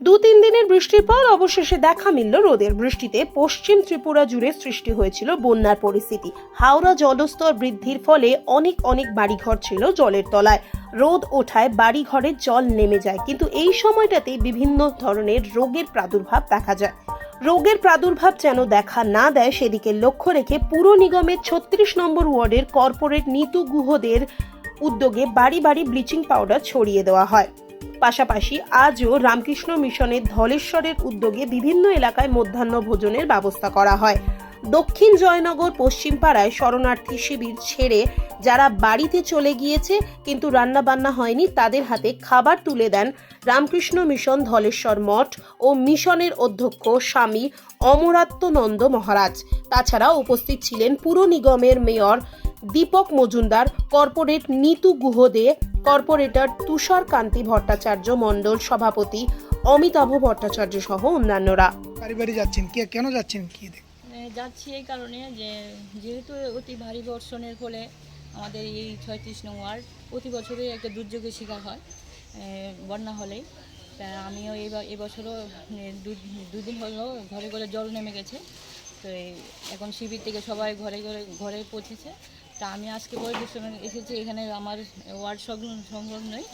দু তিন দিনের বৃষ্টির পর অবশেষে দেখা মিলল রোদের বৃষ্টিতে। পশ্চিম ত্রিপুরা জুড়ে সৃষ্টি হয়েছিল বন্যার পরিস্থিতি। হাওড়া জলস্তর বৃদ্ধির ফলে অনেক অনেক বাড়িঘর ছিল জলের তলায়। রোদ ওঠায় বাড়িঘরের জল নেমে যায়। কিন্তু এই সময়টাতে বিভিন্ন ধরনের রোগের প্রাদুর্ভাব দেখা যায়। রোগের প্রাদুর্ভাব যেন দেখা না দেয়, সেদিকে লক্ষ্য রেখে পুর নিগমের ছত্রিশ নম্বর ওয়ার্ডের কর্পোরেট নিতু গুহদের উদ্যোগে বাড়ি বাড়ি ব্লিচিং পাউডার ছড়িয়ে দেওয়া হয়। পাশাপাশি আজও রামকৃষ্ণ মিশনের ধলেশ্বরের উদ্যোগে বিভিন্ন এলাকায় মধ্যাহ্ন ভোজনের ব্যবস্থা করা হয়। দক্ষিণ জয়নগর পশ্চিম পাড়ায় শরণার্থী শিবির ছেড়ে যারা বাড়িতে চলে গিয়েছে কিন্তু রান্না বান্না হয়নি, তাদের হাতে খাবার তুলে দেন রামকৃষ্ণ মিশন ধলেশ্বর মঠ ও মিশনের অধ্যক্ষ স্বামী অমরাত্মনন্দ মহারাজ। তাছাড়া উপস্থিত ছিলেন পুর নিগমের mayor Dipak Majumdar, corporate Nitu Guhade corporator Tushar Kanti Bhattacharya মণ্ডল সভাপতি অমিতাভ ভট্টাচার্য সহ অন্যান্যরা। বাড়ি বাড়ি যাচ্ছেন? কে কেন যাচ্ছেন? কি যাচ্ছি এই কারণে যে যেহেতু অতি ভারী বর্ষণের ফলে আমাদের এই ছয়ত্রিশ নং ওয়ার্ড প্রতি বছরই একটা দুর্যোগের শিকার হয় বন্যা হলেই। তা আমিও এই এবছরও দু- দুদিন হলো ঘরে ঘরে জল নেমে গেছে। তো এই এখন শিবির থেকে সবাই ঘরে ঘরে ঘরে পৌঁছেছে। তা আমি আজকে পরিদর্শনে এসেছি, এখানে আমার ওয়ার্ড সংলগ্ন সংলগ্নই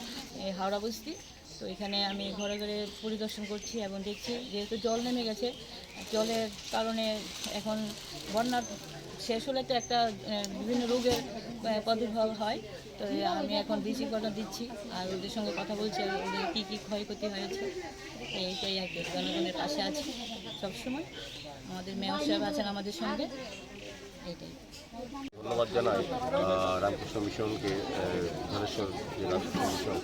হাওড়া বস্তি। তো এখানে আমি ঘরে ঘরে পরিদর্শন করছি এবং দেখছি, যেহেতু জল নেমে গেছে, জলের কারণে এখন বন্যার শেষ হলে তো একটা বিভিন্ন রোগের প্রাদুর্ভাব হয়। তো আমি এখন ব্লিচিং পাউডার দিচ্ছি, আর ওদের সঙ্গে কথা বলছি ওদের কী কী ক্ষয়ক্ষতি হয়েছে। এইটাই আর কি, জনগণের পাশে আছি সবসময়। আমাদের মেয়র সাহেব আছেন আমাদের সঙ্গে। এইটাই। ধন্যবাদ জানাই রামকৃষ্ণ মিশনকে যে রামকৃষ্ণ মিশন।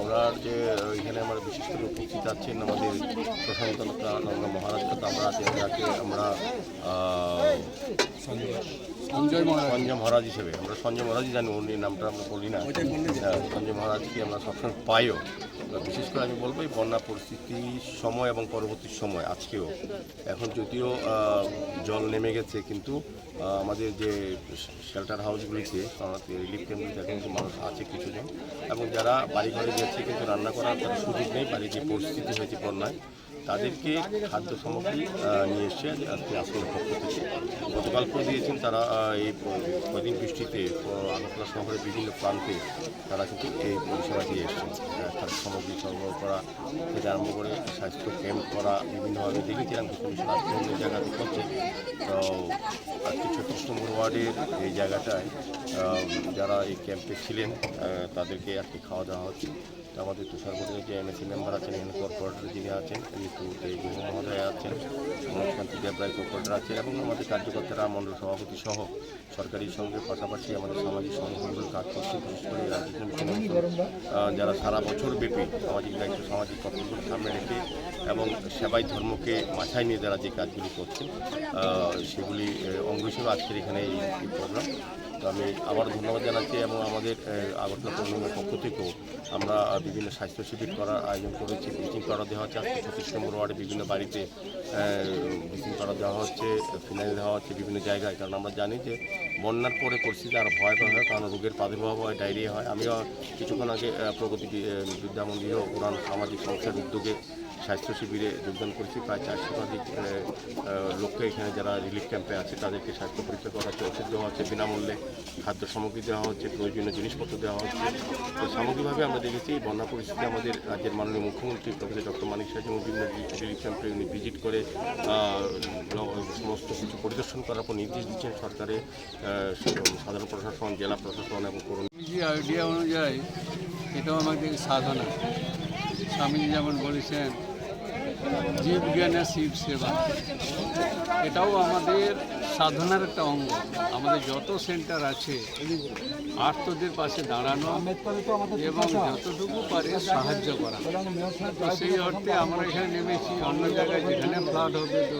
ওনার যে এখানে আমরা বিশেষ করে উপস্থিত আছেন আমাদের প্রশান্ত নন্দা মহারাজ তো আমরা যে- যাকে আমরা সঞ্জয় সঞ্জয় মহারাজ হিসেবে আমরা সঞ্জয় মহারাজই জানি উনি নামটা আমরা বলি না। সঞ্জয় মহারাজকে আমরা সবসময় পাইও। বিশেষ করে আমি বলব এই বন্যা পরিস্থিতি সময় এবং পরবর্তী সময়, আজকেও। এখন যদিও জল নেমে গেছে, কিন্তু আমাদের যে শেল্টার হাউসগুলিতে আমাদের রিলিফ ক্যাম্পগুলিতে এখন কিন্তু মানুষ আছে কিছুজন, এবং যারা বাড়ি ঘরে যাচ্ছে কিন্তু রান্না করার তার সুযোগ নেই, বাড়ির যে পরিস্থিতি হয়েছে বন্যায়। তাদেরকে খাদ্য সামগ্রী নিয়ে এসে আজকে আসলে পক্ষ থেকে। গতকাল করে দিয়েছেন তারা এই কদিন বৃষ্টিতে আগরতলা শহরের বিভিন্ন প্রান্তে তারা কিন্তু এই পরিষেবা দিয়ে এসছেন। আহ, খাদ্য সামগ্রী সরবরাহ করা থেকে আরম্ভ করে স্বাস্থ্য ক্যাম্প করা বিভিন্নভাবে দেখেছিলাম অন্য জায়গাতে করছে। তো আজকে ছত্রিশ নম্বর ওয়ার্ডের এই জায়গাটায় যারা এই ক্যাম্পে ছিলেন তাদেরকে আজকে খাওয়া দাওয়া হচ্ছে। তো আমাদের তুষারগড়ের যে এমএসি মেম্বার আছেন এখানে কর্পোরেটর যিনি আছেন ঋতু মহোদয় আছেন মনোজকান্তি দেবরায় কর্পোরেটর আছেন এবং আমাদের কার্যকর্তারা মণ্ডল সভাপতি সহ সরকারি সঙ্গে পাশাপাশি আমাদের সামাজিক সংগঠনগুলো কাজ করছে, বিশেষ করে যারা সারা বছর ব্যাপী সামাজিক দায়িত্ব, সামাজিক কর্তব্য সামনে রেখে এবং সেবাই ধর্মকে মাথায় নিয়ে যারা যে কাজগুলি করছে সেগুলি অঙ্গ হিসেবে আজকের এখানে এই প্রোগ্রাম তো আমি আবার ধন্যবাদ জানাচ্ছি এবং আমাদের আগরতলা পৌরনিগমের পক্ষ থেকেও আমরা বিভিন্ন স্বাস্থ্য শিবির করার আয়োজন করেছি ব্লিচিং পাউডার দেওয়া হচ্ছে আজকে নম্বর ওয়ার্ডে বিভিন্ন বাড়িতে ব্লিচিং পাউডার দেওয়া হচ্ছে ফিনাইল দেওয়া হচ্ছে বিভিন্ন জায়গায়। কারণ আমরা জানি যে বন্যার পরে পরিস্থিতি আরও ভয়াবহ হয় কারণ রোগের প্রাদুর্ভাব হয় ডায়রিয়া হয়। আমিও কিছুক্ষণ আগে প্রগতি বি- আহ, বিদ্যা ও সামাজিক সংস্থার উদ্যোগে স্বাস্থ্য শিবিরে যোগদান করেছি, প্রায় চার শতাধিক লোককে এখানে যারা রিলিফ ক্যাম্পে আছে তাদেরকে স্বাস্থ্য পরীক্ষা করা হচ্ছে ওষুধ দেওয়া হচ্ছে, বিনামূল্যে খাদ্য সামগ্রী দেওয়া হচ্ছে, প্রয়োজনীয় জিনিসপত্র দেওয়া হচ্ছে। তো সামগ্রিকভাবে আমরা দেখেছি বন্যা পরিস্থিতি আমাদের রাজ্যের মাননীয় মুখ্যমন্ত্রী প্রফেসর ডক্টর মানিক সাহা এবং বিভিন্ন রিলিফ ক্যাম্পে উনি ভিজিট করে সমস্ত কিছু পরিদর্শন করার পর নির্দেশ দিচ্ছেন সরকারের সাধারণ প্রশাসন, জেলা প্রশাসন এবং স্বামীজি আইডিয়া অনুযায়ী এটাও আমাদের সাধনা। স্বামীজি যেমন বলেছেন জীব জ্ঞানের শিব সেবা। এটাও আমাদের সাধনার একটা অঙ্গ। আমাদের যত সেন্টার আছে, আর্তদের পাশে দাঁড়ানো এবং যতটুকু পারে সাহায্য করা। তো সেই অর্থে আমরা এখানে নেমেছি, অন্য জায়গায় যেখানে ফ্লাড হবে, তো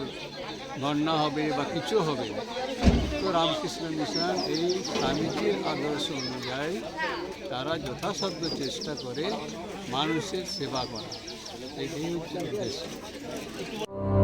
বন্যা হবে বা কিছু হবে। তো রামকৃষ্ণ মিশন এই স্বামীজির আদর্শ অনুযায়ী তারা যথাসাধ্য চেষ্টা করে মানুষের সেবা করা। এটাই হচ্ছে উদ্দেশ্য